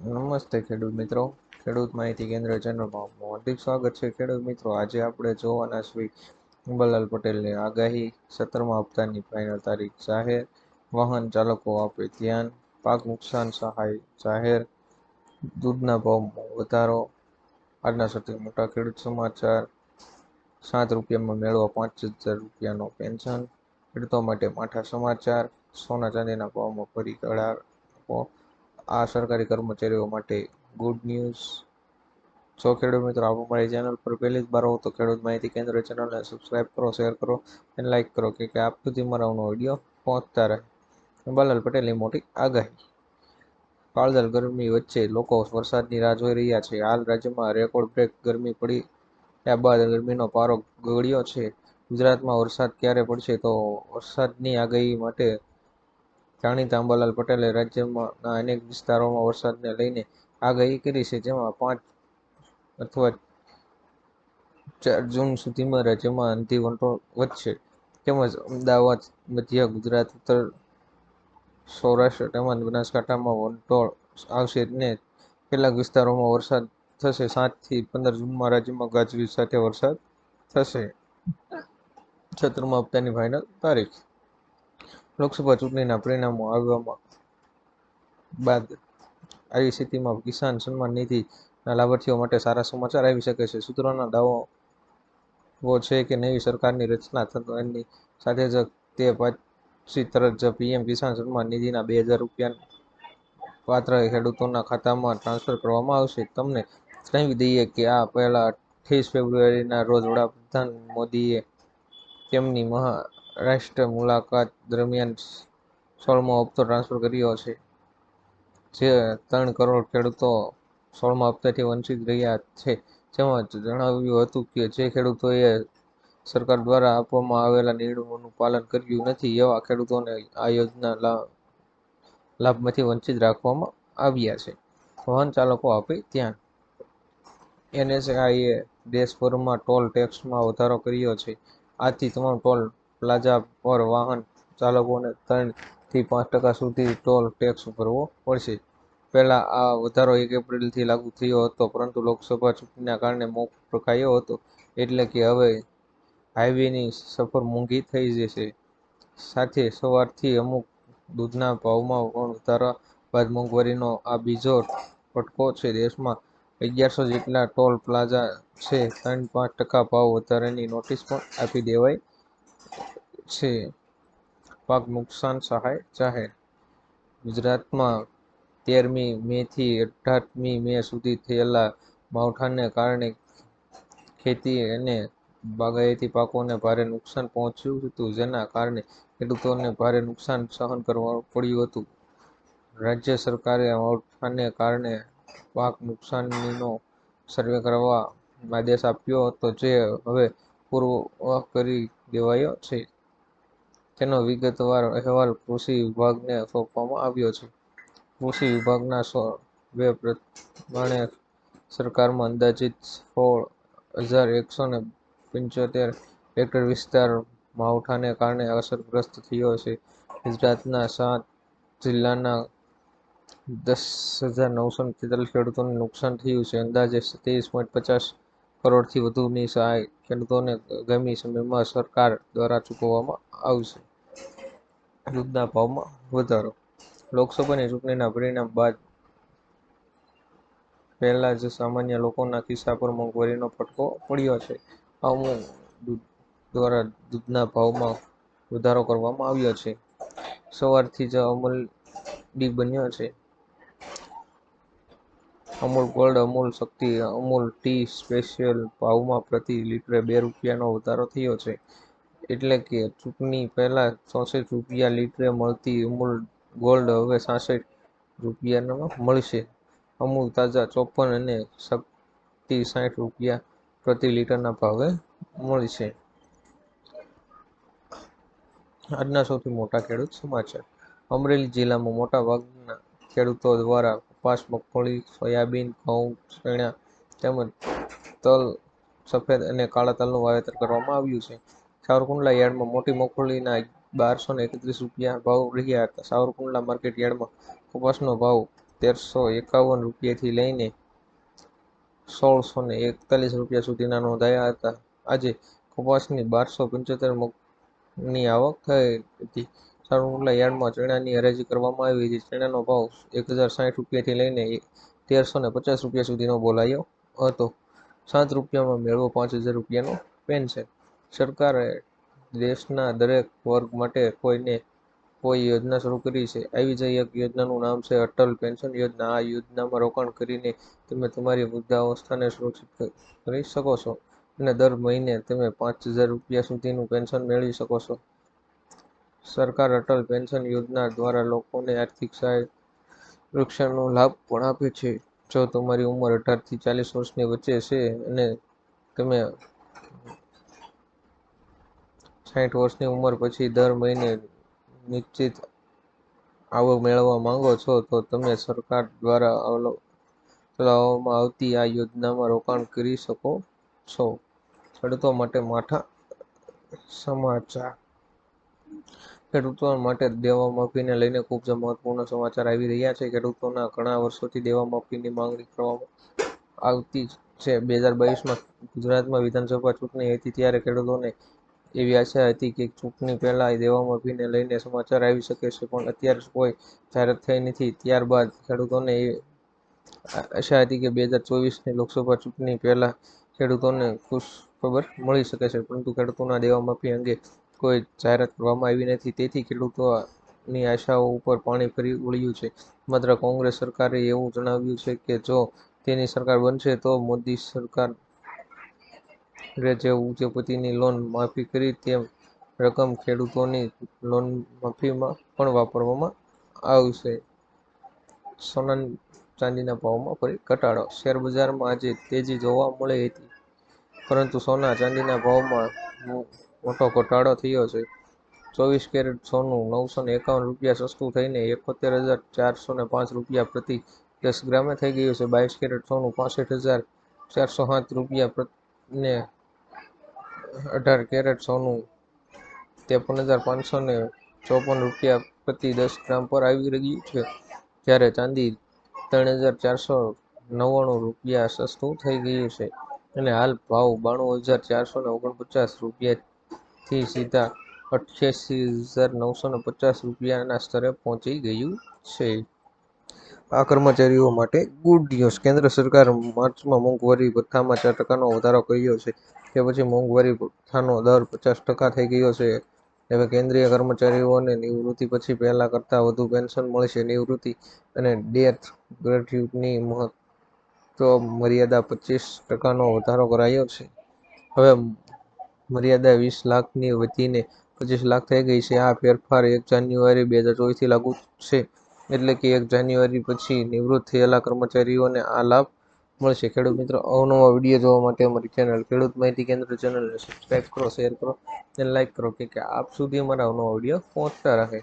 નમસ્તે ખેડૂત મિત્રો. ખેડૂત માહિતી કેન્દ્ર ચેનલમાં હાર્દિક સ્વાગત છે. ખેડૂત મિત્રો, આજે આપણે જોવાના શ્રી અંબાલાલ પટેલની આગાહી સત્તરમા હપ્તાની ફાઇનલ તારીખ. જાહેર વાહન ચાલકો આપે ધ્યાન, પાક નુકસાન સહાય, જાહેર દૂધના ભાવમાં વધારો. આજના સૌથી મોટા ખેડૂત સમાચાર, સાત રૂપિયામાં મેળવવા પાંચ હજાર રૂપિયાનો પેન્શન. ખેડૂતો માટે માઠા સમાચાર, સોના ચાંદીના ભાવમાં ફરી ઘટાડો. આ સરકારી કર્મચારીઓ માટે ગુડ ન્યૂઝ જો ખેડૂત મિત્રો આપ અમારી ચેનલ પર પહેલી જ બાર હો તો ખેડૂત માહિતી કેન્દ્ર ચેનલને સબસ્ક્રાઇબ કરો શેર કરો અને લાઇક કરો કે આપ સુધી મારાનો વીડિયો પહોંચતા રહે. અંબાલાલ પટેલની મોટી આગાહી. કાળઝાળ ગરમી વચ્ચે લોકો વરસાદની રાહ જોઈ રહ્યા છે. હાલ રાજ્યમાં રેકોર્ડ બ્રેક ગરમી પડી. ત્યાર બાદ ગરમીનો પારો ગગડ્યો છે. ગુજરાતમાં વરસાદ ક્યારે પડશે તો વરસાદની આગાહી માટે જાણીતા અંબાલાલ પટેલે રાજ્યના અનેક વિસ્તારોમાં વરસાદને લઈને આગાહી કરી છે, જેમાં પાંચ અથવા ચાર જૂન સુધીમાં રાજ્યમાં અંધી વંટોળ વધશે. તેમજ અમદાવાદ, મધ્ય ગુજરાત, ઉત્તર સૌરાષ્ટ્ર તેમજ બનાસકાંઠામાં વંટોળ આવશે ને કેટલાક વિસ્તારોમાં વરસાદ થશે. સાતથી પંદર જૂનમાં રાજ્યમાં ગાજવીજ સાથે વરસાદ થશે. સત્તરમા હપ્તાની ફાઇનલ તારીખ. લોકસભા ચૂંટણીના પરિણામો આવવામાં બાદ આવી સ્થિતિમાં કિસાન સન્માન નિધિના લાભાર્થીઓ માટે સારા સમાચાર આવી શકે છે. સૂત્રોના દાવો છે કે નવી સરકારની રચના થતાની સાથે જ તે પાછી તરત જ પીએમ કિસાન સન્માન નિધિના બે હજાર રૂપિયા પાત્ર ખેડૂતોના ખાતામાં ટ્રાન્સફર કરવામાં આવશે. તમને જણાવી દઈએ કે આ પહેલા અઠ્ઠીસ ફેબ્રુઆરીના રોજ વડાપ્રધાન મોદીએ તેમની મહારાષ્ટ્ર મુલાકાત દરમિયાન સોળમો હપ્તો ટ્રાન્સફર કર્યો છે. જે ત્રણ કરોડ ખેડૂતો સોળમા હપ્તાથી વંચિત રહ્યા છે. જેમાં જણાવ્યું હતું કે જે ખેડૂતોએ સરકાર દ્વારા આપવામાં આવેલા નિયમોનું પાલન કર્યું નથી એવા ખેડૂતોને આ યોજના લાભમાંથી વંચિત રાખવામાં આવ્યા છે. વાહન ચાલકો આપે ધ્યાન એનએસઆઈએ દેશભરમાં ટોલ ટેક્સમાં વધારો કર્યો છે. આથી તમામ ટોલ પ્લાઝા પર વાહન ચાલકોને ત્રણથી પાંચ ટકા સુધી ટોલ ટેક્સ ભરવો પડશે. પહેલા આ વધારો એક એપ્રિલથી લાગુ થયો હતો, પરંતુ લોકસભા ચૂંટણીના કારણે મોકૂફ રખાયો હતો. એટલે કે હવે હાઈવેની સફર મોંઘી થઈ જશે. સાથે સવારથી અમુક દૂધના ભાવમાં પણ વધારા બાદ મોંઘવારીનો આ બીજો ફટકો છે. દેશમાં અગિયારસો જેટલા ટોલ પ્લાઝા છે, ત્રણ પાંચ ટકા ભાવ વધારાની નોટિસ પણ આપી દેવાઈ છે. પાક નુકસાન સહાય જાહેર. ગુજરાતમાં તેરમી મેથી અઢારમી મે સુધી થયેલા માવઠાને કારણે ખેતી અને બાગાયતી પાકોને ભારે નુકસાન પહોંચ્યું હતું, જેના કારણે ખેડૂતોને ભારે નુકસાન સહન કરવા પડ્યું હતું. રાજ્ય સરકારે માવઠાને કારણે પાક નુકસાનીનો સર્વે કરવા આદેશ આપ્યો હતો, જે હવે પૂર્વ કરી દેવાયો છે. તેનો વિગતવાર અહેવાલ કૃષિ વિભાગને સોંપવામાં આવ્યો છે. કૃષિ વિભાગના સર્વે પ્રમાણે સરકારમાં અંદાજિત સોળ હજાર એકસો ને પંચોતેર હેક્ટર વિસ્તાર માવઠાને કારણે અસરગ્રસ્ત થયો છે. ગુજરાતના સાત જિલ્લાના દસ હજાર નવસો તેતાલીસ ખેડૂતોને નુકસાન થયું છે. અંદાજે સત્યાવીસ પોઈન્ટ પચાસ કરોડથી વધુની સહાય ખેડૂતોને આગામી સમયમાં સરકાર દ્વારા ચૂકવવામાં આવશે. દૂધના ભાવમાં વધારો. લોકસભાની ચૂંટણીના પરિણામ બાદ પહેલા જ સામાન્ય લોકોના ખિસ્સા પર મોંઘવારીનો ફટકો પડ્યો છે. અમુક દૂધ દ્વારા દૂધના ભાવમાં વધારો કરવામાં આવ્યો છે. સવારથી જ અમલ ડી બન્યો છે. Amul gold, Amul Shakti, Amul tea special ભાવમાં પ્રતિ લિટરે બે રૂપિયાનો વધારો થયો છે. એટલે કે ચૂંટણી પહેલાં ચોસઠ રૂપિયા લિટરે મળતી અમૂલ ગોલ્ડ હવે સાસઠ રૂપિયામાં મળશે. અમૂલ તાજા ચોપન અને શક્તિ સાઠ રૂપિયા પ્રતિ લિટરના ભાવે મળશે. આજના સૌથી મોટા ખેડૂત સમાચાર. અમરેલી જિલ્લામાં મોટા ભાગના ખેડૂતો દ્વારા કપાસ મગફળી, સોયાબીન, ઘઉં, ચણા તેમજ તલ, સફેદ અને કાળા તલનું વાવેતર કરવામાં આવ્યું છે. સાવરકુંડલા યાર્ડમાં મોટી મગફળીના બારસો ને એકત્રીસ રૂપિયા ભાવ રહ્યા હતા. સાવરકુંડલા માર્કેટ યાર્ડમાં કપાસનો ભાવ તેરસો એકાવન રૂપિયાથી લઈને સોળસો ને એકતાલીસ રૂપિયા સુધીના નોંધાયા હતા. આજે કપાસની બારસો પંચોતેર મગની આવક થઈ હતી. સાવરકુંડલા યાર્ડમાં ચણાની હરાજી કરવામાં આવી હતી. ચણાનો ભાવ એક હજાર સાઠ રૂપિયાથી લઈને તેરસો ને પચાસ રૂપિયા સુધીનો બોલાયો હતો. સાત રૂપિયામાં મેળવો પાંચ હજાર રૂપિયાનો પેન્શન સરકારે દેશના દરેક વર્ગ માટે કોઈને કોઈ યોજના શરૂ કરી છે. આવી જ એક યોજનાનું નામ છે અટલ પેન્શન યોજના. આ યોજનામાં રોકાણ કરીને તમે તમારી વૃદ્ધાવસ્થાને સુરક્ષિત કરી શકો છો અને દર મહિને તમે પાંચ હજાર રૂપિયા સુધીનું પેન્શન મેળવી શકો છો. સરકાર અટલ પેન્શન યોજના દ્વારા લોકોને આર્થિક સહાય વૃક્ષનો લાભ પણ આપે છે. જો તમારી ઉંમર અઢારથી ચાલીસ વર્ષની વચ્ચે છે અને તમે સાઠ વર્ષની ઉંમર પછી દર મહિને નિશ્ચિત આવક મેળવવા માંગો છો, તો તમે સરકાર દ્વારા ચલાવવામાં આવતી આ યોજનામાં રોકાણ કરી શકો છો. ખેડૂતો માટે માઠા સમાચાર. ખેડૂતો માટે દેવા માફીને લઈને ખૂબ જ મહત્વપૂર્ણ સમાચાર આવી રહ્યા છે. ખેડૂતોના ઘણા વર્ષોથી દેવા માફીની માંગણી કરવામાં આવતી છે. બે હજાર બાવીસમાં ગુજરાતમાં વિધાનસભા ચૂંટણી હતી ત્યારે ખેડૂતોને એવી આશા હતી કે ચૂંટણી પહેલાં દેવા માફીને લઈને સમાચાર આવી શકે છે, પણ અત્યારે કોઈ જાહેરાત થઈ નથી. ત્યારબાદ ખેડૂતોને એ આશા હતી કે બે હજાર ચોવીસની લોકસભા ચૂંટણી પહેલા ખેડૂતોને ખુશ ખબર મળી શકે છે, પરંતુ ખેડૂતોના દેવા માફી અંગે કોઈ જાહેરાત કરવામાં આવી નથી. તેથી ખેડૂતોની આશાઓ ઉપર પાણી ફરી વળ્યું છે. માત્ર કોંગ્રેસ સરકારે એવું જણાવ્યું છે કે જો તેની સરકાર બનશે તો મોદી સરકાર જે ઉદ્યોગપતિની લોન માફી કરી તેમ રકમ ખેડૂતોની લોન માફીમાં પણ વાપરવામાં આવશે. સોના ચાંદીના ભાવમાં ફરી ઘટાડો. શેર બજારમાં આજે તેજી જોવા મળી હતી. પરંતુ સોના ચાંદીના ભાવમાં મોટો ઘટાડો થયો છે. ચોવીસ કેરેટ સોનું, નવસો ને એકાવન રૂપિયા સસ્તું થઈને એકોતેર હજાર ચારસો ને પાંચ રૂપિયા પ્રતિ દસ ગ્રામે થઈ ગયું છે. બાવીસ કેરેટ સોનું, પાસઠ હજાર ચારસો સાત રૂપિયા ને અઢાર કેરેટ સોનું, ત્રેપન હજાર પાંચસો ને ચોપન રૂપિયા પ્રતિ દસ ગ્રામ પર આવી રહ્યું છે. જ્યારે ચાંદી ત્રણ હજાર ચારસો નવ્વાણું રૂપિયા સસ્તું થઈ ગયું છે. અને હાલ ભાવ બાણું હજાર ચારસો ને ઓગણપચાસ રૂપિયાથી સીધા અઠ્યાસી હજાર નવસો ને પચાસ રૂપિયાના સ્તરે પહોંચી ગયું છે. આ કર્મચારીઓ માટે ગુડ ન્યૂઝ કેન્દ્ર સરકાર માર્ચમાં મોંઘવારી ભથ્થામાં ચાર ટકાનો વધારો કર્યો છે તે પછી મોંઘવારી ભથ્થાનો દર પચાસ ટકા થઈ ગયો છે. હવે કેન્દ્રીય કર્મચારીઓને નિવૃત્તિ પછી પહેલાં કરતાં વધુ પેન્શન મળશે. નિવૃત્તિ અને ડેથ ગ્રેચ્યુટીની મહત્તમ મર્યાદા પચીસ ટકાનો વધારો કરાયો છે. હવે મર્યાદા વીસ લાખની વધીને પચીસ લાખ થઈ ગઈ છે. આ ફેરફાર એક જાન્યુઆરી બે હજાર ચોવીસથી લાગુ છે. એટલે કે એક જાન્યુઆરી પછી નિવૃત્ત થયેલા કર્મચારીઓને આ લાભ મળશે. ખેડૂત મિત્રો, અવનવા વીડિયો જોવા માટે અમારી ચેનલ ખેડૂત માહિતી કેન્દ્ર ચેનલને સબસ્ક્રાઈબ કરો શેર કરો અને લાઇક કરો કે આપ સુધી અમારા અવનવા વીડિયો પહોંચતા રહે.